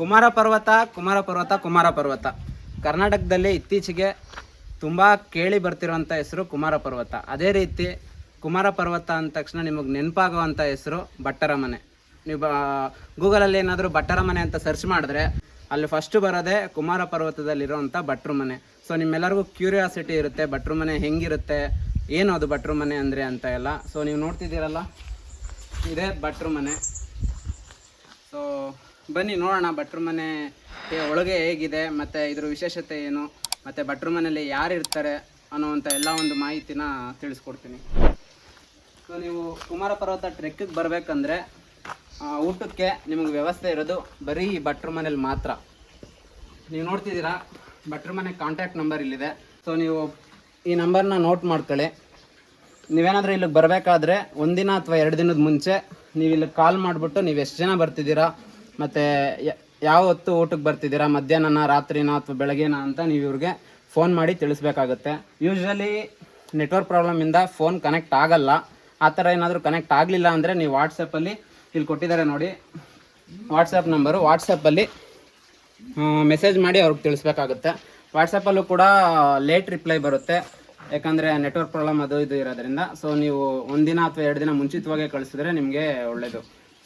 ಕುಮಾರ ಪರ್ವತ ಕುಮಾರ ಪರ್ವತ ಕುಮಾರ ಪರ್ವತ. ಕರ್ನಾಟಕದಲ್ಲಿ ಇತ್ತೀಚೆಗೆ ತುಂಬ ಕೇಳಿ ಬರ್ತಿರೋಂಥ ಹೆಸರು ಕುಮಾರ ಪರ್ವತ. ಅದೇ ರೀತಿ ಕುಮಾರ ಪರ್ವತ ಅಂದ ತಕ್ಷಣ ನಿಮಗೆ ನೆನಪಾಗುವಂಥ ಹೆಸರು ಬಟ್ಟರ ಮನೆ ನೀವು ಗೂಗಲಲ್ಲಿ ಏನಾದರೂ ಬಟ್ಟರ ಮನೆ ಅಂತ ಸರ್ಚ್ ಮಾಡಿದ್ರೆ ಅಲ್ಲಿ ಫಸ್ಟ್ ಬರೋದೇ ಕುಮಾರ ಪರ್ವತದಲ್ಲಿರೋವಂಥ ಭಟ್ರು ಮನೆ ಸೊ ನಿಮ್ಮೆಲ್ಲರಿಗೂ ಕ್ಯೂರಿಯಾಸಿಟಿ ಇರುತ್ತೆ ಭಟ್ರು ಮನೆ ಹೆಂಗಿರುತ್ತೆ, ಏನು ಅದು ಭಟ್ರು ಮನೆ ಅಂದರೆ ಅಂತ ಎಲ್ಲ. ಸೊ ನೀವು ನೋಡ್ತಿದ್ದೀರಲ್ಲ, ಇದೇ ಭಟ್ರು ಮನೆ ಸೊ ಬನ್ನಿ ನೋಡೋಣ ಭಟ್ರು ಮನೆ ಒಳಗೆ ಹೇಗಿದೆ, ಮತ್ತು ಇದ್ರ ವಿಶೇಷತೆ ಏನು, ಮತ್ತು ಭಟ್ರು ಯಾರು ಇರ್ತಾರೆ ಅನ್ನೋವಂಥ ಎಲ್ಲ ಒಂದು ಮಾಹಿತಿನ ತಿಳಿಸ್ಕೊಡ್ತೀನಿ. ಸೊ ನೀವು ಕುಮಾರ ಪರ್ವತ ಟ್ರೆಕ್ಕಿಗೆ ಬರಬೇಕಂದ್ರೆ ಊಟಕ್ಕೆ ನಿಮಗೆ ವ್ಯವಸ್ಥೆ ಇರೋದು ಬರೀ ಭಟ್ರು ಮನೇಲಿ ಮಾತ್ರ. ನೀವು ನೋಡ್ತಿದ್ದೀರಾ, ಭಟ್ರು ಮನೆ ಕಾಂಟ್ಯಾಕ್ಟ್ ನಂಬರ್ ಇಲ್ಲಿದೆ. ಸೊ ನೀವು ಈ ನಂಬರ್ನ ನೋಟ್ ಮಾಡ್ಕೊಳ್ಳಿ. ನೀವೇನಾದರೂ ಇಲ್ಲಿಗೆ ಬರಬೇಕಾದ್ರೆ ಒಂದಿನ ಅಥವಾ ಎರಡು ದಿನದ ಮುಂಚೆ ನೀವು ಇಲ್ಲಿ ಕಾಲ್ ಮಾಡಿಬಿಟ್ಟು ನೀವು ಎಷ್ಟು ಜನ ಬರ್ತಿದ್ದೀರಾ ಮತ್ತು ಯಾವ ಹೊತ್ತು ಊಟಕ್ಕೆ ಬರ್ತಿದ್ದೀರಾ? ಮಧ್ಯಾಹ್ನ ರಾತ್ರಿನ ಅಥವಾ ಬೆಳಗ್ಗೆನ ಅಂತ ನೀವು ಇವ್ರಿಗೆ ಫೋನ್ ಮಾಡಿ ತಿಳಿಸ್ಬೇಕಾಗುತ್ತೆ. ಯೂಶ್ವಲಿ ನೆಟ್ವರ್ಕ್ ಪ್ರಾಬ್ಲಮಿಂದ ಫೋನ್ ಕನೆಕ್ಟ್ ಆಗಲ್ಲ. ಆ ಥರ ಏನಾದರೂ ಕನೆಕ್ಟ್ ಆಗಲಿಲ್ಲ ಅಂದರೆ ನೀವು ವಾಟ್ಸಪ್ಪಲ್ಲಿ ಇಲ್ಲಿ ಕೊಟ್ಟಿದ್ದಾರೆ ನೋಡಿ. ವಾಟ್ಸಪ್ ನಂಬರು ವಾಟ್ಸಪ್ಪಲ್ಲಿ ಮೆಸೇಜ್ ಮಾಡಿ ಅವ್ರಿಗೆ ತಿಳಿಸ್ಬೇಕಾಗುತ್ತೆ. ವಾಟ್ಸಪ್ಪಲ್ಲೂ ಕೂಡ ಲೇಟ್ ರಿಪ್ಲೈ ಬರುತ್ತೆ. ಯಾಕಂದರೆ ನೆಟ್ವರ್ಕ್ ಪ್ರಾಬ್ಲಮ್ ಅದು ಇದು ಇರೋದ್ರಿಂದ. ಸೊ ನೀವು ಒಂದಿನ ಅಥವಾ ಎರಡು ದಿನ ಮುಂಚಿತವಾಗಿ ಕಳಿಸಿದ್ರೆ ನಿಮಗೆ ಒಳ್ಳೆಯದು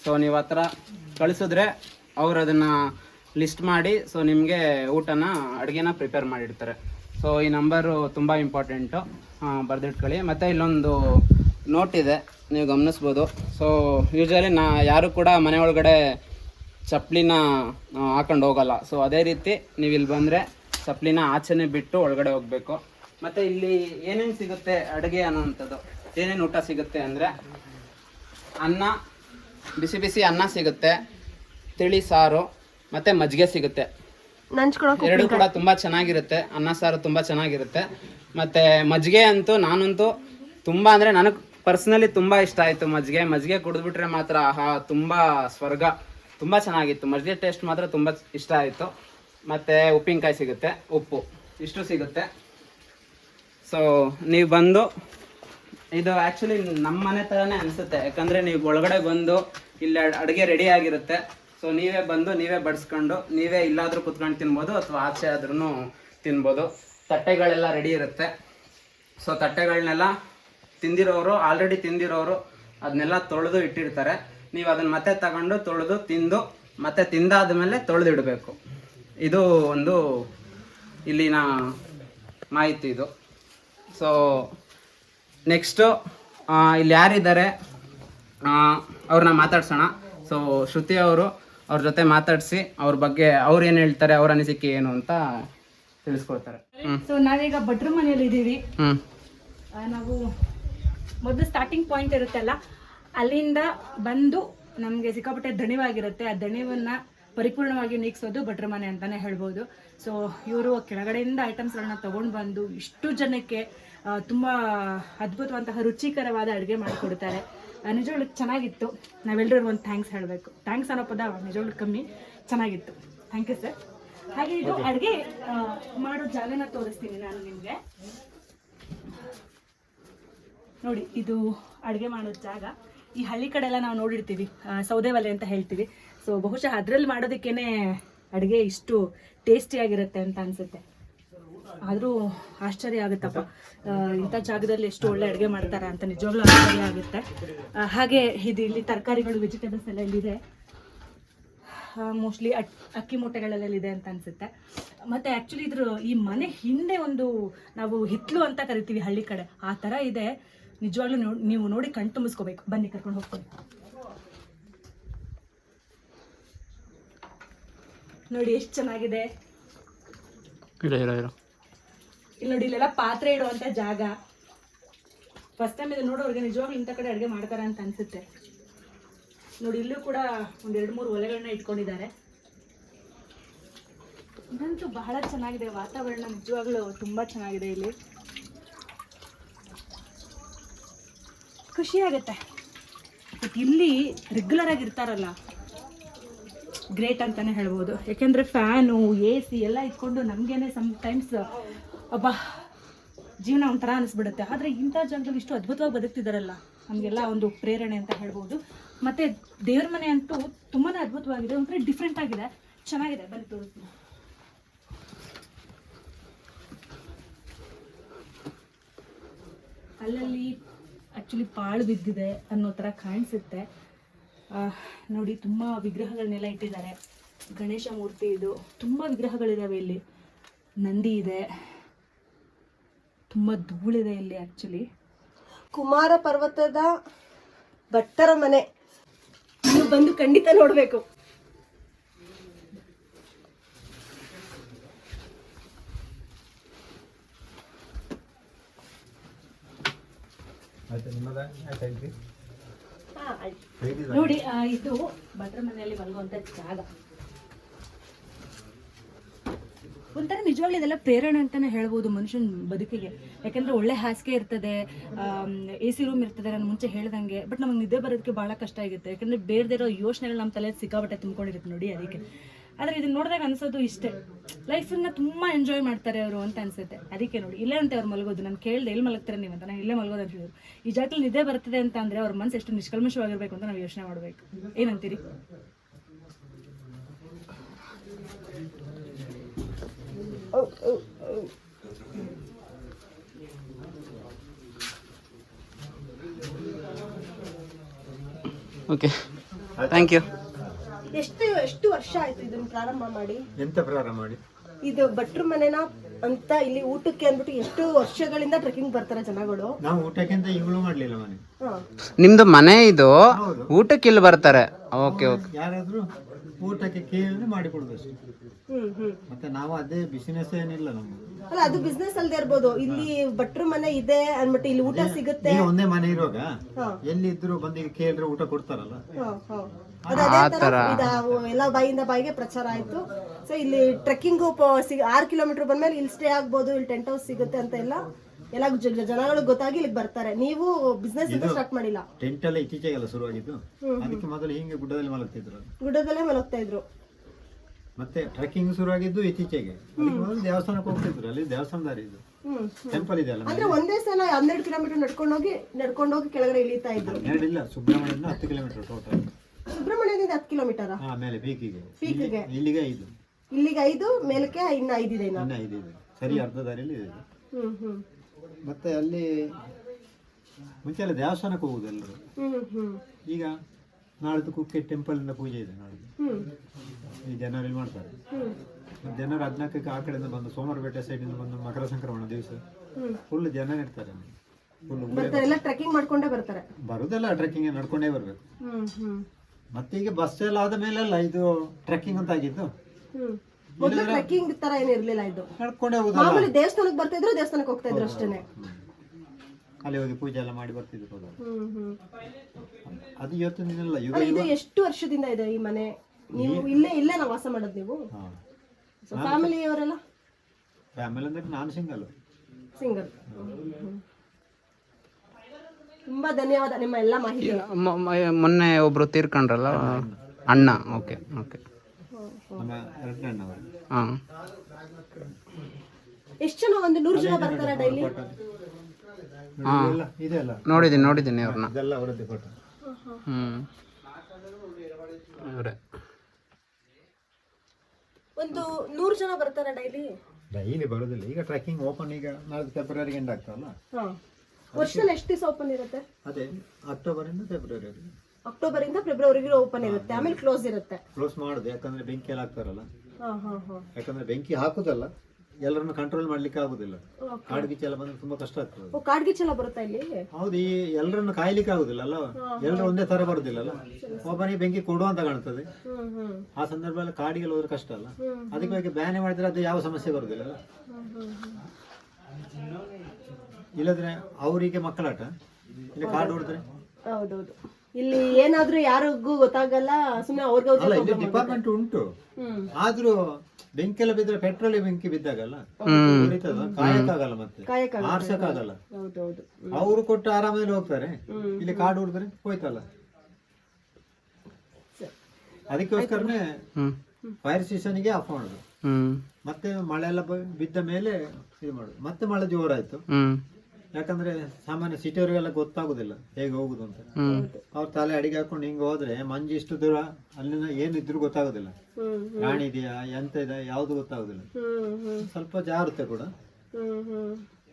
ಸೊ ನೀವು ಆ ಥರ ಕಳಿಸಿದ್ರೆ ಅವ್ರು ಅದನ್ನು ಲಿಸ್ಟ್ ಮಾಡಿ ಸೊ ನಿಮಗೆ ಊಟನ ಅಡುಗೆನ ಪ್ರಿಪೇರ್ ಮಾಡಿರ್ತಾರೆ ಸೊ ಈ ನಂಬರು ತುಂಬ ಇಂಪಾರ್ಟೆಂಟು ಬರೆದಿಟ್ಕೊಳ್ಳಿ. ಮತ್ತು ಇಲ್ಲೊಂದು ನೋಟ್ ಇದೆ, ನೀವು ಗಮನಿಸ್ಬೋದು. ಸೊ ಯೂಶ್ವಲಿ ನಾ ಯಾರು ಕೂಡ ಮನೆ ಒಳಗಡೆ ಚಪ್ಪಲಿನ ಹಾಕೊಂಡು ಹೋಗಲ್ಲ. ಸೊ ಅದೇ ರೀತಿ ನೀವು ಇಲ್ಲಿ ಬಂದರೆ ಚಪ್ಪಲಿನ ಆಚೆನೆ ಬಿಟ್ಟು ಒಳಗಡೆ ಹೋಗಬೇಕು. ಮತ್ತು ಇಲ್ಲಿ ಏನೇನು ಸಿಗುತ್ತೆ ಅಡುಗೆ ಅನ್ನೋವಂಥದ್ದು? ಏನೇನು ಊಟ ಸಿಗುತ್ತೆ ಅಂದರೆ ಅನ್ನ ಬಿಸಿ ಬಿಸಿ ಅನ್ನ ಸಿಗುತ್ತೆ ತಿಳಿ ಸಾರು ಮತ್ತೆ ಮಜ್ಜಿಗೆ ಸಿಗುತ್ತೆ. ಎರಡು ಕೂಡ ತುಂಬ ಚೆನ್ನಾಗಿರುತ್ತೆ ಅನ್ನ ಸಾರು ತುಂಬ ಚೆನ್ನಾಗಿರುತ್ತೆ. ಮತ್ತೆ ಮಜ್ಜಿಗೆ ಅಂತೂ ನಾನಂತೂ ತುಂಬ ಅಂದರೆ ನನಗೆ ಪರ್ಸ್ನಲಿ ತುಂಬ ಇಷ್ಟ ಆಯಿತು ಮಜ್ಜಿಗೆ. ಮಜ್ಜಿಗೆ ಕುಡಿದ್ಬಿಟ್ರೆ ಮಾತ್ರ ಆಹಾ ತುಂಬ ಸ್ವರ್ಗ. ತುಂಬ ಚೆನ್ನಾಗಿತ್ತು. ಮಜ್ಜಿಗೆ ಟೇಸ್ಟ್ ಮಾತ್ರ ತುಂಬ ಇಷ್ಟ ಆಯಿತು. ಮತ್ತೆ ಉಪ್ಪಿನಕಾಯಿ ಸಿಗುತ್ತೆ ಉಪ್ಪು. ಇಷ್ಟು ಸಿಗುತ್ತೆ. ಸೊ ನೀವು ಬಂದು ಇದು ಆ್ಯಕ್ಚುಲಿ ನಮ್ಮ ಮನೆ ಥರನೇ ಅನಿಸುತ್ತೆ. ಯಾಕಂದರೆ ನೀವು ಒಳಗಡೆ ಬಂದು ಇಲ್ಲಿ ಅಡುಗೆ ರೆಡಿ ಆಗಿರುತ್ತೆ. ಸೊ ನೀವೇ ಬಂದು, ನೀವೇ ಬಡಿಸ್ಕೊಂಡು, ನೀವೇ ಇಲ್ಲಾದರೂ ಕುತ್ಕೊಂಡು ತಿನ್ಬೋದು ಅಥವಾ ಆಚೆ ಆದ್ರೂ ತಿನ್ಬೋದು. ತಟ್ಟೆಗಳೆಲ್ಲ ರೆಡಿ ಇರುತ್ತೆ. ಸೊ ತಟ್ಟೆಗಳನ್ನೆಲ್ಲ ತಿಂದಿರೋರು ಆಲ್ರೆಡಿ ತಿಂದಿರೋರು ಅದನ್ನೆಲ್ಲ ತೊಳೆದು ಇಟ್ಟಿರ್ತಾರೆ. ನೀವು ಅದನ್ನು ಮತ್ತೆ ತಗೊಂಡು, ತೊಳೆದು, ತಿಂದು, ಮತ್ತೆ ತಿಂದಾದ ಮೇಲೆ ತೊಳೆದಿಡಬೇಕು. ಇದು ಒಂದು ಇಲ್ಲಿನ ಮಾಹಿತಿ ಇದು. ಸೊ ನೆಕ್ಸ್ಟು ಇಲ್ಲಿ ಯಾರಿದ್ದಾರೆ? ಅವ್ರನ್ನ ಮಾತಾಡ್ಸೋಣ. ಸೊ ಶ್ರುತಿ ಅವರು ಅವ್ರ ಜೊತೆ ಮಾತಾಡಿಸಿ ಅವ್ರ ಬಗ್ಗೆ ಅವ್ರು ಏನು ಹೇಳ್ತಾರೆ ಅವ್ರ ಅನಿಸಿಕೆ ಏನು ಅಂತ ತಿಳಿಸ್ಕೊಡ್ತಾರೆ. ಸೊ ನಾವೀಗ ಭಟ್ರ ಮನೆಯಲ್ಲಿ ಇದ್ದೀವಿ ನಾವು ಮೊದಲು ಸ್ಟಾರ್ಟಿಂಗ್ ಪಾಯಿಂಟ್ ಇರುತ್ತಲ್ಲ ಅಲ್ಲಿಂದ ಬಂದು ನಮಗೆ ಸಿಕ್ಕಾಪಟ್ಟೆ ದಣಿವಾಗಿರುತ್ತೆ. ಆ ದಣಿವನ್ನ ಪರಿಪೂರ್ಣವಾಗಿ ನೀಗಿಸೋದು ಭಟ್ರ ಮನೆ ಅಂತಾನೆ ಹೇಳ್ಬೋದು. ಸೊ ಇವರು ಕೆಳಗಡೆಯಿಂದ ಐಟಮ್ಸ್ಗಳನ್ನ ತಗೊಂಡು ಬಂದು ಇಷ್ಟು ಜನಕ್ಕೆ ತುಂಬಾ ಅದ್ಭುತವಂತಹ ರುಚಿಕರವಾದ ಅಡುಗೆ ಮಾಡಿಕೊಡ್ತಾರೆ. ನಿಜವಾಗ್ಲೂ ಚೆನ್ನಾಗಿತ್ತು. ನಾವೆಲ್ಲರೂ ಒಂದು ಥ್ಯಾಂಕ್ಸ್ ಹೇಳಬೇಕು. ಥ್ಯಾಂಕ್ಸ್ ಅನ್ನೋ ಪದ ನಿಜವಾಗ್ಲೂ ಕಮ್ಮಿ. ಚೆನ್ನಾಗಿತ್ತು. ಥ್ಯಾಂಕ್ ಯು ಸರ್ ಹಾಗೆ ಇದು ಅಡುಗೆ ಮಾಡೋ ಜಾಗನ ತೋರಿಸ್ತೀನಿ ನಾನು ನಿಮಗೆ. ನೋಡಿ ಇದು ಅಡುಗೆ ಮಾಡೋ ಜಾಗ. ಈ ಹಳ್ಳಿ ಕಡೆ ಎಲ್ಲ ನಾವು ನೋಡಿರ್ತೀವಿ ಸೌದೆ ಒಲೆ ಅಂತ ಹೇಳ್ತೀವಿ. ಸೊ ಬಹುಶಃ ಅದರಲ್ಲಿ ಮಾಡೋದಕ್ಕೇನೆ ಅಡುಗೆ ಇಷ್ಟು ಟೇಸ್ಟಿಯಾಗಿರುತ್ತೆ ಅಂತ ಅನ್ಸುತ್ತೆ. ಆದರೂ ಆಶ್ಚರ್ಯ ಆಗುತ್ತಪ್ಪ. ಇಂಥ ಜಾಗದಲ್ಲಿ ಎಷ್ಟು ಒಳ್ಳೆ ಅಡುಗೆ ಮಾಡ್ತಾರೆ ಅಂತ ನಿಜವಾಗ್ಲೂ ಆಶ್ಚರ್ಯ ಆಗುತ್ತೆ. ಹಾಗೆ ಇದು ಇಲ್ಲಿ ತರಕಾರಿಗಳು ವೆಜಿಟೇಬಲ್ಸ್ ಎಲ್ಲ ಇಲ್ಲಿದೆ. ಮೋಸ್ಟ್ಲಿ ಅಕ್ಕಿ ಮೂಟೆಗಳಲ್ಲೆಲ್ಲಿದೆ ಅಂತ ಅನ್ಸುತ್ತೆ. ಮತ್ತೆ ಆ್ಯಕ್ಚುಲಿ ಇದ್ರ ಈ ಮನೆ ಹಿಂದೆ ಒಂದು ನಾವು ಹಿತ್ಲು ಅಂತ ಕರಿತೀವಿ ಹಳ್ಳಿ ಕಡೆ. ಆ ಥರ ಇದೆ. ನಿಜವಾಗ್ಲೂ ನೀವು ನೋಡಿ ಕಣ್ ತುಂಬಿಸ್ಕೋಬೇಕು. ಬನ್ನಿ ಕರ್ಕೊಂಡು ಹೋಗ್ತೀನಿ ನೋಡಿ ಎಷ್ಟು ಚೆನ್ನಾಗಿದೆ. ಇಲ್ಲಿ ನೋಡಿ ಇಲ್ಲೆಲ್ಲ ಪಾತ್ರೆ ಇಡುವಂತ ಜಾಗ. ಫಸ್ಟ್ ಟೈಮ್ ಇದು ನೋಡೋರಿಗೆ ನಿಜವಾಗ್ಲೂ ಇಂಥ ಕಡೆ ಅಡುಗೆ ಮಾಡ್ತಾರೆ ಅಂತ ಅನ್ಸುತ್ತೆ. ನೋಡಿ ಇಲ್ಲೂ ಕೂಡ ಒಂದ್ ಎರಡು ಮೂರು ಒಲೆಗಳನ್ನ ಇಟ್ಕೊಂಡಿದ್ದಾರೆ. ಇದಂತೂ ಬಹಳ ಚೆನ್ನಾಗಿದೆ. ವಾತಾವರಣ ನಿಜವಾಗ್ಲೂ ತುಂಬಾ ಚೆನ್ನಾಗಿದೆ ಇಲ್ಲಿ. ಖುಷಿ ಆಗುತ್ತೆ ಬಟ್ ಇಲ್ಲಿ ರೆಗ್ಯುಲರ್ ಆಗಿ ಇರ್ತಾರಲ್ಲ ಗ್ರೇಟ್ ಅಂತಾನೆ ಹೇಳ್ಬೋದು. ಯಾಕೆಂದ್ರೆ ಫ್ಯಾನು ಎ ಸಿ ಎಲ್ಲ ಇಟ್ಕೊಂಡು ನಮಗೇನೆ ಟೈಮ್ಸ್ ಅಬ್ಬಾ, ಜೀವನ ಒಂಥರ ಅನಿಸ್ಬಿಡುತ್ತೆ. ಆದರೆ ಇಂಥ ಜಾಗದಲ್ಲಿ ಇಷ್ಟು ಅದ್ಭುತವಾಗಿ ಬದುಕ್ತಿದ್ದಾರಲ್ಲ ನಮಗೆಲ್ಲ ಒಂದು ಪ್ರೇರಣೆ ಅಂತ ಹೇಳ್ಬೋದು. ಮತ್ತೆ ದೇವ್ರ ಮನೆ ಅಂತೂ ತುಂಬಾನೇ ಅದ್ಭುತವಾಗಿದೆ, ಒಂಥರ ಡಿಫ್ರೆಂಟ್ ಆಗಿದೆ. ಚೆನ್ನಾಗಿದೆ ಬಂದು ತೋರಿಸ್ತೀನಿ. ಅಲ್ಲಲ್ಲಿ ಆಕ್ಚುಲಿ ಪಾಳು ಬಿದ್ದಿದೆ ಅನ್ನೋ ಥರ ಕಾಣಿಸುತ್ತೆ. ನೋಡಿ ತುಂಬ ವಿಗ್ರಹಗಳನ್ನೆಲ್ಲ ಇಟ್ಟಿದ್ದಾರೆ. ಗಣೇಶ ಮೂರ್ತಿ ಇದು. ತುಂಬ ವಿಗ್ರಹಗಳಿದಾವೆ ಇಲ್ಲಿ. ನಂದಿ ಇದೆ. ತುಂಬ ಧೂಳಿದೆ ಇಲ್ಲಿ ಆ್ಯಕ್ಚುಲಿ ಕುಮಾರ ಪರ್ವತದ ಭಟ್ಟರ ಮನೆ. ನೀವು ಬಂದು ಖಂಡಿತ ನೋಡ್ಬೇಕು. ಆಯ್ತು. ನೋಡಿ ಆ, ಇದು ಭಟ್ರ ಮನೆಯಲ್ಲಿ ಮಲಗುವಂತ ಜಾಗ. ಒಂಥರ ನಿಜವಾಗ್ಲೂ ಇದೆಲ್ಲ ಪ್ರೇರಣೆ ಅಂತಾನೆ ಹೇಳ್ಬೋದು ಮನುಷ್ಯನ ಬದುಕಿಗೆ. ಯಾಕಂದ್ರೆ ಒಳ್ಳೆ ಹಾಸಿಗೆ ಇರ್ತದೆ ಎ ಸಿ ರೂಮ್ ಇರ್ತದೆ ನಾನು ಮುಂಚೆ ಹೇಳ್ದಂಗೆ. ಬಟ್ ನಮ್ಗೆ ನಿದ್ದೆ ಬರೋದಕ್ಕೆ ಬಹಳ ಕಷ್ಟ ಆಗುತ್ತೆ. ಯಾಕಂದ್ರೆ ಬೇರೆದಿರೋ ಯೋಚನೆಗಳು ನಮ್ಮ ತಲೆ ಸಿಕ್ಕಾಬಟ್ಟೆ ತುಂಬ್ಕೊಂಡಿರುತ್ತೆ ನೋಡಿ ಅದಕ್ಕೆ. ಆದ್ರೆ ಇದನ್ನ ನೋಡಿದಾಗ ಅನ್ಸೋದು ಇಷ್ಟೇ. ಲೈಫನ್ನ ತುಂಬಾ ಎಂಜಾಯ್ ಮಾಡ್ತಾರೆ ಅವರು ಅಂತ ಅನ್ಸುತ್ತೆ. ಅದಕ್ಕೆ ನೋಡಿ, ಇಲ್ಲೇ ಅಂತ ಅವ್ರು ಮಲಗೋದು. ನಾನು ಕೇಳ್ದೆ ಎಲ್ಲಿ ಮಲಗ್ತಾರೆ ನೀವು ಅಂತ. ನಾನು ಇಲ್ಲೇ ಮಲಗೋದು ಅಂತ ಹೇಳಿದ್ರು ಈ ಜಾಗದಲ್ಲಿ ನಿದ್ದೆ ಬರ್ತದೆ ಅಂತ ಅಂದ್ರೆ ಅವ್ರ ಮನಸ್ಸು ಎಷ್ಟು ನಿಷ್ಕಲ್ಮಶವಾಗಿರ್ಬೇಕು ಅಂತ ನಾವು ಯೋಚನೆ ಮಾಡಬೇಕು. ಏನಂತೀರಿ? ಓಕೆ ಥ್ಯಾಂಕ್ ಯು ಎಷ್ಟು ಎಷ್ಟು ವರ್ಷ ಆಯ್ತು ಇದನ್ನ ಪ್ರಾರಂಭ ಮಾಡಿ? ಎಂತ ಪ್ರಾರಂಭ ಮಾಡಿ? ಇದು ಭಟ್ರ ಮನೆನ ಅಂತ ಇಲ್ಲಿ ಊಟಕ್ಕೆ ಅಂದ್ಬಿಟ್ಟು ಎಷ್ಟು ವರ್ಷಗಳಿಂದ ಟ್ರೆಕಿಂಗ್ ಬರ್ತಾರೆ ಜನಗಳು. ನಾವು ಊಟಕ್ಕೆ ಅಂತ ಈಗಲೂ ಮಾಡ್ಲಿಲ್ಲ ಮನೆ. ನಿಮ್ದು ಮನೆ ಇದು? ಊಟಕ್ಕೆ ಇಲ್ಲಿ ಬರ್ತಾರೆ. Okay okay. ಯಾರಾದ್ರೂ ಊಟಕ್ಕೆ ಕೇಳಿ ಮಾಡಿಕೊಡುದಷ್ಟು. ಅಷ್ಟೇ ಹ್ಮ್ ಹ್ಮ್. ಮತ್ತೆ ನಾವು ಅದೇ ಬಿಸಿನೆಸ್ ಏನಿಲ್ಲ ನಮ್ಗೆ ಅಲ್ಲ ಅದು ಬಿಸ್ನೆಸ್ ಅಲ್ಲದೆ ಇರ್ಬೋದು. ಇಲ್ಲಿ ಭಟ್ರ ಮನೆ ಇದೆ ಅಂದ್ಬಿಟ್ಟು ಇಲ್ಲಿ ಊಟ ಸಿಗುತ್ತೆ. ಈಗ ಒಂದೇ ಮನೆ ಇರುವಾಗ. ಎಲ್ಲಿದ್ರು ಈಗ ಕೇಳಿದ್ರೆ ಊಟ ಕೊಡ್ತಾರಲ್ಲ. ಅದು ಅದೇ ತರ ಇದು ಎಲ್ಲ ಬಾಯಿಂದ ಬಾಯಿಗೆ ಪ್ರಚಾರ ಆಯ್ತು. ಸೊ ಇಲ್ಲಿ ಟ್ರೆಕ್ಕಿಂಗ್ ಆರು ಕಿಲೋಮೀಟರ್ ಬಂದ್ಮೇಲೆ ಇಲ್ಲಿ ಸ್ಟೇ ಆಗ್ಬೋದು ಇಲ್ಲಿ ಟೆಂಟ್ ಹೌಸ್ ಸಿಗುತ್ತೆ ಅಂತ ಎಲ್ಲ. ಎಲ್ಲ ಜನಗಳು ಗೊತ್ತಾಗಿ ಇಲ್ಲಿಗೆ ಬರ್ತಾರೆ. ನೀವು ಬಿಸ್ನೆಸ್ ಅಂತ ಸ್ಟಾರ್ಟ್ ಮಾಡಿಲ್ಲ. ಟೆಂಟ್ ಎಲ್ಲ ಇತ್ತೀಚೆಗೆಲ್ಲ ಶುರುವಾಗಿದ್ದು. ಅದಕ್ಕೆ ಮೊದಲು ಹಿಂಗೆ ಗುಡ್ಡದಲ್ಲಿ ಮಲಗ್ತಿದ್ರು. ಗುಡ್ಡದಲ್ಲೇ ಮಲಗ್ತಾ ಇದ್ರು. ಮತ್ತೆ ಟ್ರೆಕ್ಕಿಂಗ್ ಶುರುವಾಗಿದ್ದು ಇತ್ತೀಚೆಗೆ. ಅದಕ್ಕೆ ಮೊದಲು ದೇವಸ್ಥಾನಕ್ಕೆ ಹೋಗ್ತಿದ್ರು. ಅಲ್ಲಿ ದೇವಸ್ಥಾನ ದಾರಿ ಇದು ಟೆಂಪಲ್ ಇದೆ ಅಲ್ಲ ಅಂದ್ರೆ ಒಂದೇ ಸಲ ಹನ್ನೆರಡು ಕಿಲೋಮೀಟರ್ ನಡ್ಕೊಂಡು ಹೋಗಿ ನಡ್ಕೊಂಡು ಹೋಗಿ ಕೆಳಗಡೆ ಇಳಿತಾ ಇದ್ರು. ಇಲ್ಲ ಸುಬ್ರಹ್ಮಣ್ಯದಿಂದ ಹತ್ತು ಕಿಲೋಮೀಟರ್ ಟೋಟಲ್ ಸುಬ್ರಹ್ಮಣ್ಯದಿಂದ ಹತ್ತು ಕಿಲೋಮೀಟರ್ ಹಾ ಮೇಲೆ ಪೀಕಿಗೆ. ಪೀಕ್ಗೆ. ಇಲ್ಲಿಗೆ ಐದು. ಇಲ್ಲಿಗೆ ಐದು ಮೇಲಕ್ಕೆ ಇನ್ನ ಐದಿದೆ ಇನ್ನ ಐದಿದೆ. ಸರಿ ಅರ್ಧ ದಾರಿಯಲ್ಲಿ ಇದೆ. ಹ್ಮ್ ಹ್ಮ್. ಮತ್ತೆ ಅಲ್ಲಿ ಮುಂಚೆ ಎಲ್ಲ ದೇವಸ್ಥಾನಕ್ಕೆ ಹೋಗುದು ಎಲ್ಲರೂ ಈಗ ನಾಳೆದು ಕುಕ್ಕೆ ಟೆಂಪಲ್ ಇಂದ ಪೂಜೆ ಇದೆ ನಾಳೆ ಈ ಜನರಲ್ಲಿ ಮಾಡ್ತಾರೆ. ಜನವರಿ ಹದಿನಾಲ್ಕಕ್ಕೆ ಆ ಕಡೆಯಿಂದ ಬಂದು ಸೋಮವಾರಪೇಟೆ ಸೈಡಿಂದ ಬಂದು ಮಕರ ಸಂಕ್ರಮಣ ದಿವಸ. ಫುಲ್ ಜನ ಇರ್ತಾರೆ ಫುಲ್ ಟ್ರೆಕ್ಕಿಂಗ್ ಮಾಡ್ಕೊಂಡೇ ಬರ್ತಾರೆ. ಬರುದಲ್ಲ ಟ್ರೆಕ್ಕಿಂಗ್ ನಡ್ಕೊಂಡೇ ಬರ್ಬೇಕು. ಮತ್ತೀಗ ಹ್ಮ್. ಮತ್ತೆ ಈಗ ಬಸ್ ಎಲ್ಲ ಆದ ಮೇಲೆಲ್ಲ ಇದು ಟ್ರೆಕ್ಕಿಂಗ್ ಅಂತ ಆಗಿದ್ದು? ಮೊದಲು ಟ್ರೆಕ್ಕಿಂಗ್ ತರ ಏನು ಇರಲಿಲ್ಲ ಇದು. ನಡ್ಕೊಂಡೇ ಮಾಮೂಲಿ ದೇವಸ್ಥಾನಕ್ಕೆ ಬರ್ತಾ ಇದ್ರು ದೇವಸ್ಥಾನಕ್ಕೆ ಹೋಗ್ತಾ ಇದ್ರು ಅಷ್ಟೇನೆ. ಅಲ್ಲಿ ಹೋಗಿ ಪೂಜೆ ಎಲ್ಲ ಮಾಡಿ ಬರ್ತಿದ್ರು. ಹ್ಮ್ ಹ್ಮ್. ಅದು ಯುಗ ಅಲ್ಲ, ಇದು ಎಷ್ಟು ವರ್ಷದಿಂದ ಇದೆ ಈ ಮನೆ? ನೀವು ಇಲ್ಲೇ ಇಲ್ಲೇ ನಾವು ವಾಸ ಮಾಡೋದು ನೀವು? ಫ್ಯಾಮಿಲಿ ಅವರೆಲ್ಲ? ಅಂದ್ರೆ ನಾನು ಸಿಂಗಲ್ ಸಿಂಗಲ್ ತುಂಬಾ ಧನ್ಯವಾದ ನಿಮ್ಮ ಎಲ್ಲ ಮಾಹಿತಿ. ಮ- ಮ- ಮೊನ್ನೆ ಒಬ್ರು ತೀರ್ಕೊಂಡ್ರಲ್ಲ ಅಣ್ಣ. ಓಕೆ ಓಕೆ ಹಾಂ. ಎಷ್ಟು ಜನ ಒಂದು ನೂರು ಜನ ಬರ್ತಾರೆ ಡೈಲಿ ಅಲ್ಲ? ನೋಡಿದ್ದೀನಿ ನೋಡಿದ್ದೀನಿ ಅವ್ರನ್ನ. ಹ್ಞೂ ಅವರೇ. ಒಂದು ನೂರು ಜನ ಬರ್ತಾರೆ ಡೈಲಿ ಡೈಲಿ ಬರೋದಿಲ್ಲ. ಈಗ ಟ್ರೆಕ್ಕಿಂಗ್ ಓಪನ್ ಈಗ ನಾಳೆ ಫೆಬ್ರವರಿ ಎಂಡ್ ಆಗ್ತಲ್ಲ ಹಾ. ವರ್ಷದಲ್ಲಿ ಎಷ್ಟು ದಿವಸ ಓಪನ್ ಇರುತ್ತೆ? ಅದೇ ಅಕ್ಟೋಬರಿಂದ ಫೆಬ್ರವರಿ ಅಕ್ಟೋಬರ್ ಇಂದ ಫೆಬ್ರವರಿಗೆ ಓಪನ್ ಇರುತ್ತೆ. ಆಮೇಲೆ ಕ್ಲೋಸ್ ಇರುತ್ತೆ. ಕ್ಲೋಸ್ ಮಾಡುದು ಯಾಕಂದ್ರೆ ಬೆಂಕಿ ಎಲ್ಲ ಹಾಕ್ತಾರಲ್ಲ? ಹಾ ಹಾ ಹಾ. ಯಾಕಂದ್ರೆ ಬೆಂಕಿ ಹಾಕುದಲ್ಲ ಎಲ್ಲರನ್ನು ಕಂಟ್ರೋಲ್ ಮಾಡ್ಲಿಕ್ಕೆ ಆಗುದಿಲ್ಲ. ಕಾಡ್ಗಿಚ್ಚ ಎಲ್ಲ ಬಂದ್ರೆ ತುಂಬಾ ಕಷ್ಟ ಆಗ್ತದೆ ಓ ಕಾಡ್ಗಿಚ್ಚೆಲ್ಲ ಬರುತ್ತಾ ಇಲ್ಲಿ? ಹೌದು ಈ ಎಲ್ಲರನ್ನು ಕಾಯ್ಲಿಕ್ಕೆ ಆಗುದಿಲ್ಲ ಅಲ್ಲ? ಎಲ್ಲರೂ ಒಂದೇ ತರ ಬರುದಿಲ್ಲ ಅಲ್ಲ? ಒಬ್ಬನಿಗೆ ಬೆಂಕಿ ಕೊಡು ಅಂತ ಕಾಣ್ತದೆ. ಆ ಸಂದರ್ಭದಲ್ಲಿ ಕಾಡಿಗೆಲ್ಲ ಹೋದ್ರೆ ಕಷ್ಟ ಅಲ್ಲ? ಅದಕ್ಕೆ ಬ್ಯಾನೆ ಮಾಡಿದ್ರೆ ಅದು ಯಾವ ಸಮಸ್ಯೆ ಬರುದಿಲ್ಲ ಇಲ್ಲದ್ರೆ ಅವರಿಗೆ ಮಕ್ಕಳಾಟ? ಇಲ್ಲಿ ಕಾಡು ಹೊಡೆದ್ರೆ ಹೌದೌದು. ಇಲ್ಲಿ ಏನಾದ್ರೂ ಯಾರಿಗೂ ಗೊತ್ತಾಗಲ್ಲ ಸುಮ್ಮನೆ ಅವ್ರಿಗೆ ಅಲ್ಲ ಇಲ್ಲಿ ಡಿಪಾರ್ಟ್ಮೆಂಟ್ ಉಂಟು. ಆದ್ರೂ ಬೆಂಕಿ ಎಲ್ಲ ಬಿದ್ರೆ ಪೆಟ್ರೋಲ್ ಬೆಂಕಿ ಬಿದ್ದಾಗಲ್ಲ? ಉರಿತದ? ಕಾಯಕ್ಕಾಗಲ್ಲ ಮತ್ತೆ? ಕಾಯಕ್ಕಾಗಲ್ಲ. ಆರ್ಸಕ್ಕಾಗಲ್ಲ? ಹೌದೌದು. ಅವರು ಕೊಟ್ಟು ಆರಾಮಲ್ಲಿ ಹೋಗ್ತಾರೆ. ಇಲ್ಲಿ ಕಾಡು ಹೊಡೆದ್ರೆ ಹೋಯ್ತಲ್ಲ? ಅದಕ್ಕೋಸ್ಕರನೇ ಫೈರ್ ಫೈರ್ ಸ್ಟೇಷನ್ಗೆ ಆಫ್ ಮಾಡುದು. ಮತ್ತೆ ಮಳೆ ಎಲ್ಲ ಬ- ಬಿದ್ದ ಮೇಲೆ ಇದು ಮಾಡುದು. ಮತ್ತೆ ಮಳೆ ಜೋರಾಯ್ತು. ಯಾಕಂದ್ರೆ ಸಾಮಾನ್ಯ ಸಿಟಿಯವರಿಗೆಲ್ಲ ಗೊತ್ತಾಗುದಿಲ್ಲ ಹೇಗೆ ಹೋಗುದು ಅಂತ. ಅವ್ರ ತಲೆ ಅಡಿಗೆ ಹಾಕೊಂಡು ಹಿಂಗ ಹೋದ್ರೆ ಮಂಜು ಇಷ್ಟು ದೂರ ಅಲ್ಲಿನ ಏನಿದ್ರು ಗೊತ್ತಾಗೋದಿಲ್ಲ. ಗೊತ್ತಾಗುದಿಲ್ಲ ಪ್ರಾಣಿ ಇದೆಯಾ ಎಂತ ಇದೆ ಯಾವ್ದು ಗೊತ್ತಾಗುದಿಲ್ಲ. ಸ್ವಲ್ಪ ಜಾರುತ್ತೆ ಕೂಡ.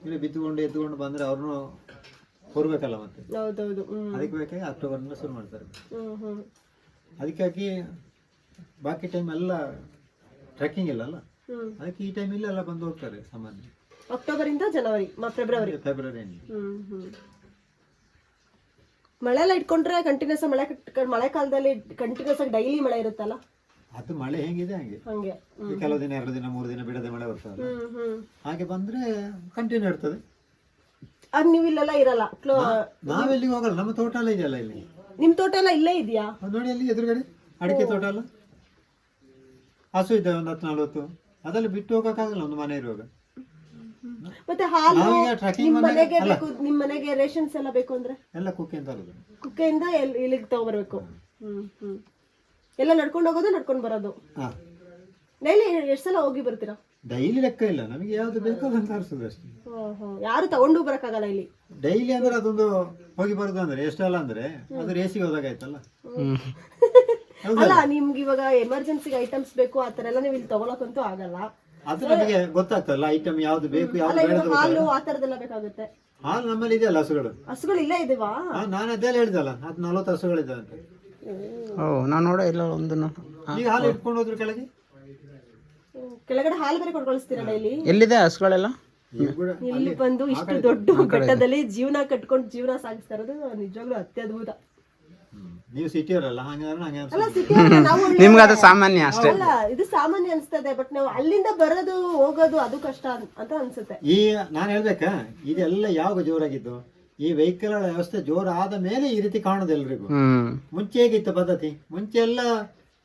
ಇಲ್ಲಿ ಬಿದ್ದುಕೊಂಡು ಎದ್ದುಕೊಂಡು ಬಂದ್ರೆ ಅವ್ರನ್ನು ಹೊರಬೇಕಲ್ಲ ಮತ್ತೆ. ಅದಕ್ಕೆ ಬೇಕಾಗಿ ಅಕ್ಟೋಬರ್ನಿಂದ ಶುರು ಮಾಡ್ತಾರೆ. ಅದಕ್ಕಾಗಿ ಬಾಕಿ ಟೈಮ್ ಎಲ್ಲ ಟ್ರೆಕ್ಕಿಂಗ್ ಇಲ್ಲ ಅಲ್ಲ? ಅದಕ್ಕೆ ಈ ಟೈಮ್ ಎಲ್ಲ ಬಂದು ಹೋಗ್ತಾರೆ ಸಾಮಾನ್ಯ. ಅಕ್ಟೋಬರ್ ಇಂದ ಜನವರಿ ಫೆಬ್ರವರಿ ಫೆಬ್ರವರಿ ಹ್ಮ್ ಹ್ಮ್. ಮಳೆ ಎಲ್ಲ ಇಟ್ಕೊಂಡ್ರೆ ಕಂಟಿನ್ಯೂಸ್ ಮಳೆ ಮಳೆ ಮಳೆಗಾಲದಲ್ಲಿ ಕಂಟಿನ್ಯೂಸ್ ಆಗಿ ಡೈಲಿ ಮಳೆ ಇರುತ್ತಲ್ಲ? ಅದು ಮಳೆ ಹೆಂಗಿದೆ ಹಂಗೆ. ಹಂಗೆ ಕೆಲವು ದಿನ ಎರಡು ದಿನ ಮೂರು ದಿನ ಬಿಡದೆ ಮಳೆ ಬರ್ತದೆ ಹಾಗೆ ಬಂದ್ರೆ ಕಂಟಿನ್ಯೂ ಇರ್ತದೆ. ಆಗ ನೀವು ಇಲ್ಲೆಲ್ಲ ಇರಲ್ಲ. ಕ್ಲೋ ನಾವೆಲ್ಲಿಗೆ ಹೋಗಲ್ಲ. ನಮ್ಮ ತೋಟ ಎಲ್ಲ ಇದೆಯಲ್ಲ ಇಲ್ಲಿ? ನಿಮ್ ತೋಟ ಎಲ್ಲ ಇಲ್ಲೇ ಇದೆಯಾ? ನೋಡಿ ಅಲ್ಲಿ ಎದುರುಗಡೆ ಅಡಿಕೆ ತೋಟ ಅಲ್ಲ? ಹಸು ಇದೆ ಒಂದು ಹತ್ತು ನಲ್ವತ್ತು. ಅದೆಲ್ಲ ಬಿಟ್ಟು ಹೋಗಕ್ಕಾಗಲ್ಲ ಒಂದು ಮನೆ ಇರುವಾಗ. ಮತ್ತೆ ಹಾಲು ನಿಮ್ಮ ಮನೆಗೆ ಬೇಕು ನಿಮ್ಮ ಮನೆಗೆ ರೇಷನ್ಸ್ ಎಲ್ಲ ಬೇಕು ಅಂದ್ರೆ? ಎಲ್ಲ ಕುಕ್ಕೆ ಅಂತ ಅಲ್ಲದು ಕುಕ್ಕೆಯಿಂದ ಎಲ್- ಇಲ್ಲಿಗೆ ತಗೊಬರ್ಬೇಕು. ಹ್ಮ್. ಹ್ಮ್ ಎಲ್ಲ ನಡ್ಕೊಂಡು ಹೋಗೋದು ನಡ್ಕೊಂಡು ಬರೋದು. ಹಾ. ಡೈಲಿ ಎಷ್ಟು ಸಲ ಹೋಗಿ ಬರ್ತೀರಾ? ಡೈಲಿ ಲೆಕ್ಕ ಇಲ್ಲ ನಮಗೆ ಯಾವ್ದು ಬೇಕೋ ಅದನ್ನು ತರಿಸೋದು ಅಷ್ಟೇ. ಹ್ಮ್ ಹ್ಮ್ ಯಾರು ತಗೊಂಡು ಬರಕ್ಕಾಗಲ್ಲ ಇಲ್ಲಿ? ಡೈಲಿ ಅಂದ್ರೆ ಅದೊಂದು ಹೋಗಿ ಬರೋದು ಅಂದ್ರೆ ಎಷ್ಟಲ್ಲ ಅಂದ್ರೆ ಅದು ರೇಸಿಗೆ ಹೋದಾಗ ಆಯ್ತಲ್ಲ. ಅಲ್ಲ ನಿಮ್ಗೆ ಇವಾಗ ಎಮರ್ಜೆನ್ಸಿಗೆ ಐಟಮ್ಸ್ ಬೇಕು ಆ ತರ ಎಲ್ಲ ನೀವು ಇಲ್ಲಿ ತಗೊಳಕಂತೂ ಆಗಲ್ಲ. ಅದು ನಮಗೆ ಗೊತ್ತಾಗ್ತಲ್ಲ ಐಟಮ್ ಯಾವ್ದು ಬೇಕು ಯಾವ್ದು ಅಲ್ಲ ಬೇಡ ಇವಾಗ ಹಾಲು ಆ ತರದೆಲ್ಲ ಬೇಕಾಗುತ್ತೆ. ಹಾಲು ನಮ್ಮಲ್ಲಿ ಇದೆಯಲ್ಲ ಹಸುಗಳು? ಹಸುಗಳು ಇಲ್ಲೇ ಇದೆವಾ? ನಾನು ಅದೆಲ್ಲ ಹೇಳಿದಲ್ಲ ಹತ್ತು ನಲ್ವತ್ತು ಇದೆ ಅಂತ. ಓ ನಾನು ನೋಡ ಇಲ್ಲ ಒಂದು ಈಗ ಹಾಲು ಇಟ್ಕೊಂಡು ಹೋದ್ರು ಕೆಳಗೆ. ಕೆಳಗಡೆ ಹಾಲು ಬೇರೆ ಕೊಟ್ಟು ಕಳಿಸ್ತೀರಾ ಡೈಲಿ? ಎಲ್ಲಿದೆ ಹಸುಗಳೆಲ್ಲ? ಕೂಡ ಇಲ್ಲಿ ಬಂದು ಇಷ್ಟು ದೊಡ್ಡ ಬೆಟ್ಟದಲ್ಲಿ ಜೀವನ ಕಟ್ಕೊಂಡು ಜೀವನ ಸಾಗಿಸ್ತಾ ಇರೋದು ನಿಜವಾಗ್ಲೂ ಅತ್ಯದ್ಭುತ. ನೀವು ಸಿಟಿಯವರಲ್ಲ ಹಂಗಾದ್ರೆ ಹಂಗೆ ಅಲ್ಲ ಅನ್ಸುತ್ತೆ. ಸಿಟಿ ನಾವು ಒಳ್ಳೆ- ನಿಮ್ಗೆ ಅದು ಸಾಮಾನ್ಯ ಅಷ್ಟೇ. ಅಲ್ಲ ಇದು ಸಾಮಾನ್ಯ ಅನ್ಸ್ತದೆ ಬಟ್ ನಾವು ಅಲ್ಲಿಂದ ಬರೋದು ಹೋಗೋದು ಅದು ಕಷ್ಟ ಅನ್- ಅಂತ ಅನ್ಸುತ್ತೆ. ಈ ನಾನು ಹೇಳ್ಬೇಕಾ ಇದೆಲ್ಲ ಯಾವಾಗ ಜೋರಾಗಿದ್ದು? ಈ ವೆಹಿಕಲ್ ವ್ಯವಸ್ಥೆ ಜೋರಾದ ಮೇಲೆ ಈ ರೀತಿ ಕಾಣೋದು ಎಲ್ರಿಗೂ. ಹ್ಮ್. ಮುಂಚೆ ಹೇಗಿತ್ತು ಪದ್ಧತಿ? ಮುಂಚೆ ಎಲ್ಲ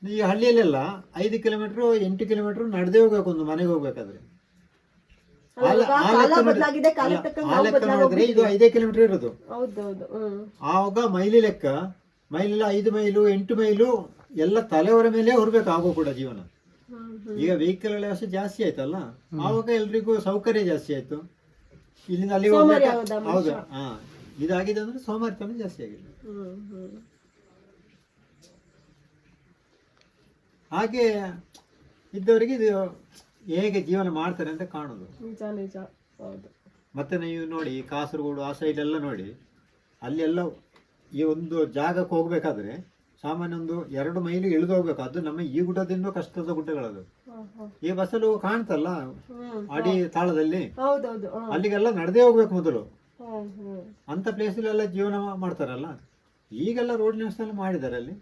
ಈ ಹಳ್ಳಿಯಲ್ಲೆಲ್ಲ ಐದು ಕಿಲೋಮೀಟರ್ ಎಂಟು ಕಿಲೋಮೀಟರ್ ನಡೆದೇ ಹೋಗ್ಬೇಕು ಒಂದು ಮನೆಗೆ ಹೋಗ್ಬೇಕಾದ್ರೆ. ಅಲ್ಲ, ಆ- ಇವಾಗ ಆ ಕಾಲ ಲೆಕ್ಕ ನೋಡಿ- ಬದಲಾಗಿದೆ ಕಾಲ ಅಲ್ಲ, ತಕ್ಕಂಗೆ ಆ ನಾವು ಲೆಕ್ಕ ನೋಡಿದ್ರೆ ಇದು ಐದೇ ಕಿಲೋಮೀಟರ್ ಇರೋದು. ಹೌದೌದು ಹ್ಮ್. ಆವಾಗ ಮೈಲಿ ಲೆಕ್ಕ ಮೈಲೆಲ್ಲ ಐದು ಮೈಲು ಎಂಟು ಮೈಲು ಎಲ್ಲ ತಲೆಯವರ ಮೇಲೆ ಹೊರಬೇಕು ಆಗೋ ಕೂಡ ಜೀವನ. ಈಗ ವೆಹಿಕಲ್ ವ್ಯವಸ್ಥೆ ಜಾಸ್ತಿ ಆಯ್ತಲ್ಲ? ಆವಾಗ ಎಲ್ರಿಗೂ ಸೌಕರ್ಯ ಜಾಸ್ತಿ ಆಯ್ತು. ಇಲ್ಲಿಂದ ಅಲ್ಲಿ ಹೌದು. ಹಾ. ಇದಾಗಿದೆ ಅಂದ್ರೆ ಸೋಮಾರಿತನ ಜಾಸ್ತಿ ಆಗಿದೆ. ಹಾಗೆ ಇದ್ದವರಿಗೆ ಇದು ಹೇಗೆ ಜೀವನ ಮಾಡ್ತಾರೆ ಅಂತ ಕಾಣೋದು. ನಿಜ ನಿಜ. ಹೌದು. ಮತ್ತೆ ನೀವು ನೋಡಿ ಕಾಸರಗೋಡು ಆ ಸೈಡ್ ಎಲ್ಲ ನೋಡಿ ಅಲ್ಲೆಲ್ಲ ಈ ಒಂದು ಜಾಗಕ್ಕೆ ಹೋಗ್ಬೇಕಾದ್ರೆ ಸಾಮಾನ್ಯ ಒಂದು ಎರಡು ಮೈಲು ಇಳಿದು ಹೋಗ್ಬೇಕು. ಅದು ನಮ್ಮ ಈ ಗುಡ್ಡದಿಂದ ಕಷ್ಟದ ಗುಡ್ಡಗಳದು. ಈ ಬಸ್ಸಲ್ಲಿ ಕಾಣ್ತಲ್ಲ? ಅಡಿ ತಾಳದಲ್ಲಿ? ಅಲ್ಲಿಗೆಲ್ಲ ನಡೆದೇ ಹೋಗ್ಬೇಕು ಮೊದಲು. ಅಂತ ಪ್ಲೇಸಲ್ಲೆಲ್ಲ ಜೀವನ ಮಾಡ್ತಾರಲ್ಲ? ಈಗೆಲ್ಲ ರೋಡ್ ಎಲ್ಲ ಮಾಡಿದ್ದಾರೆ ಅಲ್ಲಿ?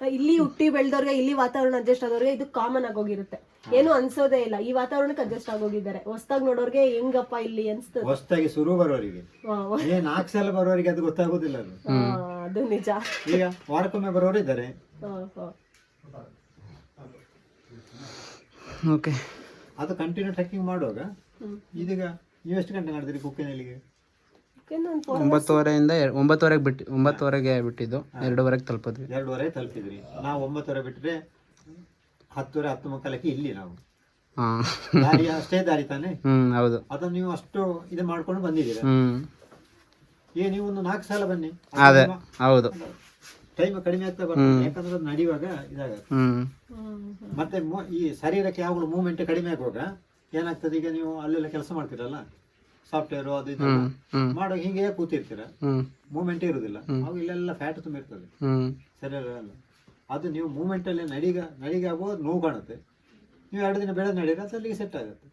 ಇಲ್ಲಿ ಹುಟ್ಟಿ ಬೆಳೆದವ್ರಿಗೆ ಇಲ್ಲಿ ವಾತಾವರಣ ಅಡ್ಜಸ್ಟ್ ಆದವ್ರಿಗೆ ಇದು ಕಾಮನ್ ಆಗೋಗಿರುತ್ತೆ ಏನು ಅನ್ಸೋದೇ ಇಲ್ಲ. ಈ ವಾತಾವರಣಕ್ಕೆ ಅಡ್ಜಸ್ಟ್ ಆಗೋಗಿದ್ದಾರೆ ಹೊಸ್ದಾಗ್ ನೋಡೋರ್ಗೆ ಹೆಂಗಪ್ಪ ಇಲ್ಲಿ ಅನ್ಸ್ತದೆ. ಹೊಸದಾಗಿ ಶುರು ಬರೋರಿಗೆ. ಏನ್ ಏ ನಾಲ್ಕು ಸಲ ಬರೋರಿಗೆ ಅದು ಗೊತ್ತಾಗೋದಿಲ್ಲ ಅದು. ಅದು ನಿಜ. ಈಗ ವಾರಕ್ಕೊಮ್ಮೆ ಬರೋರು ಇದ್ದಾರೆ. ಓಕೆ. ಅದು ಕಂಟಿನ್ಯೂ ಟ್ರೆಕ್ಕಿಂಗ್ ಮಾಡುವಾಗ. ಇದೀಗ ನೀವು ಎಷ್ಟು ಗಂಟೆ ಮಾಡಿದ್ರಿ ಕುಕ್ಕಿನಲ್ಲಿಗೆ? ಒಂಬತ್ತುವರೆಯಿಂದ ಒಂಬತ್ತುವರೆಗೆ ಬಿಟ್ಟು ಒಂಬತ್ತುವರೆಗೆ ಬಿಟ್ಟಿದ್ದು. ಎರಡೂವರೆಗೆ ತಲುಪಿದ್ವಿ. ಎರಡೂವರೆ ತಲುಪಿದ್ರಿ ನಾವು ಒಂಬತ್ತುವರೆ ಬಿಟ್ಟರೆ ಹತ್ತುವರೆ ಹತ್ತು ಮುಕ್ಕಾಲಕ್ಕೆ ಇಲ್ಲಿ ನಾವು. ದಾರಿ ಅಷ್ಟೇ ದಾರಿ ತಾನೆ? ಹ್ಮ್ ಹೌದು. ಅದನ್ನು ನೀವು ಅಷ್ಟು ಇದು ಮಾಡ್ಕೊಂಡು ಬಂದಿದ್ದೀರಾ? ಹ್ಮ್. ಈಗ ನೀವು ಒಂದು ನಾಲ್ಕು ಸಲ ಬನ್ನಿ. ಅದೇ ಹೌದು. ಟೈಮ್ ಕಡಿಮೆ ಆಗ್ತಾ ಬರ್ತದೆ. ಯಾಕಂದ್ರೆ ಅದು ನಡೆಯುವಾಗ ಇದಾಗುತ್ತೆ. ಹ್ಮ್. ಮತ್ತೆ ಮು- ಈ ಶರೀರಕ್ಕೆ ಯಾವಾಗಲೂ ಮೂವ್ಮೆಂಟ್ ಕಡಿಮೆ ಆಗುವಾಗ ಏನಾಗ್ತದೆ? ಈಗ ನೀವು ಅಲ್ಲೆಲ್ಲ ಕೆಲಸ ಮಾಡ್ತೀರಲ್ಲ? ಸಾಫ್ಟ್ವೇರ್ ಅದು ಇದು ಮಾಡೋ ಹಿಂಗೆ ಕೂತಿರ್ತೀರ? ಮೂವ್ಮೆಂಟ್ ಇರುದಿಲ್ಲ. ಅವಾಗ ಇಲ್ಲೆಲ್ಲ ಫ್ಯಾಟ್ ತುಂಬಿರ್ತದೆ. ಸರಿ ಶರೀರ ಎಲ್ಲ ಅದು ನೀವು ಮೂವ್ಮೆಂಟ್ ಅಲ್ಲಿ ನಡಿಗ ನಡಿಗೆ ಆಗುವಾಗ ನೋವು ಕಾಣುತ್ತೆ. ನೀವು ಎರಡು ದಿನ ಬೆಳೆದ ನಡೀರ ಅದು ಅಲ್ಲಿಗೆ ಸೆಟ್ ಆಗುತ್ತೆ.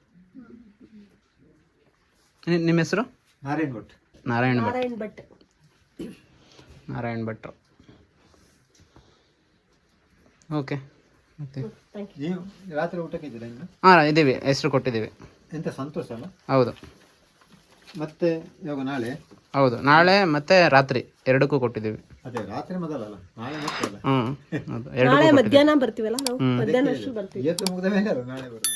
ನಿಮ್ಮ ಹೆಸರು? ನಾರಾಯಣ್ ಭಟ್. ನಾರಾಯಣ ಭಟ್. ನಾರಾಯಣ್ ಭಟ್. ನಾರಾಯಣ ಭಟ್ರು. ಓಕೆ. ಮತ್ತೆ? ಥ್ಯಾಂಕ್ ಯು ನೀವು ರಾತ್ರಿ ಊಟಕ್ಕೆ ಇದ್ದೀರಾ ಇನ್ನು? ಹಾಂ ಇದ್ದೀವಿ. ಹೆಸರು ಕೊಟ್ಟಿದ್ದೀವಿ. ಎಂತ ಸಂತೋಷ ಅಲ್ಲ ಹೌದು. ಮತ್ತೆ ಇವಾಗ ನಾಳೆ? ಹೌದು ನಾಳೆ ಮತ್ತೆ ರಾತ್ರಿ ಎರಡಕ್ಕೂ ಕೊಟ್ಟಿದ್ದೀವಿ. ಅದೇ ರಾತ್ರಿ ಮೊದಲಲ್ಲ ನಾಳೆ ಮತ್ತೆ ಅಲ್ಲ. ಹ್ಞೂ ಹೌದು ನಾಳೆ ಮಧ್ಯಾಹ್ನ ಬರ್ತೀವಲ್ಲ ನಾವು? ಮಧ್ಯಾಹ್ನ ಅಷ್ಟು ಬರ್ತೀವಿ. ಇವತ್ತು ಮುಗಿದ ಮೇಲೆ ನಾಳೆ ಬರೋದು.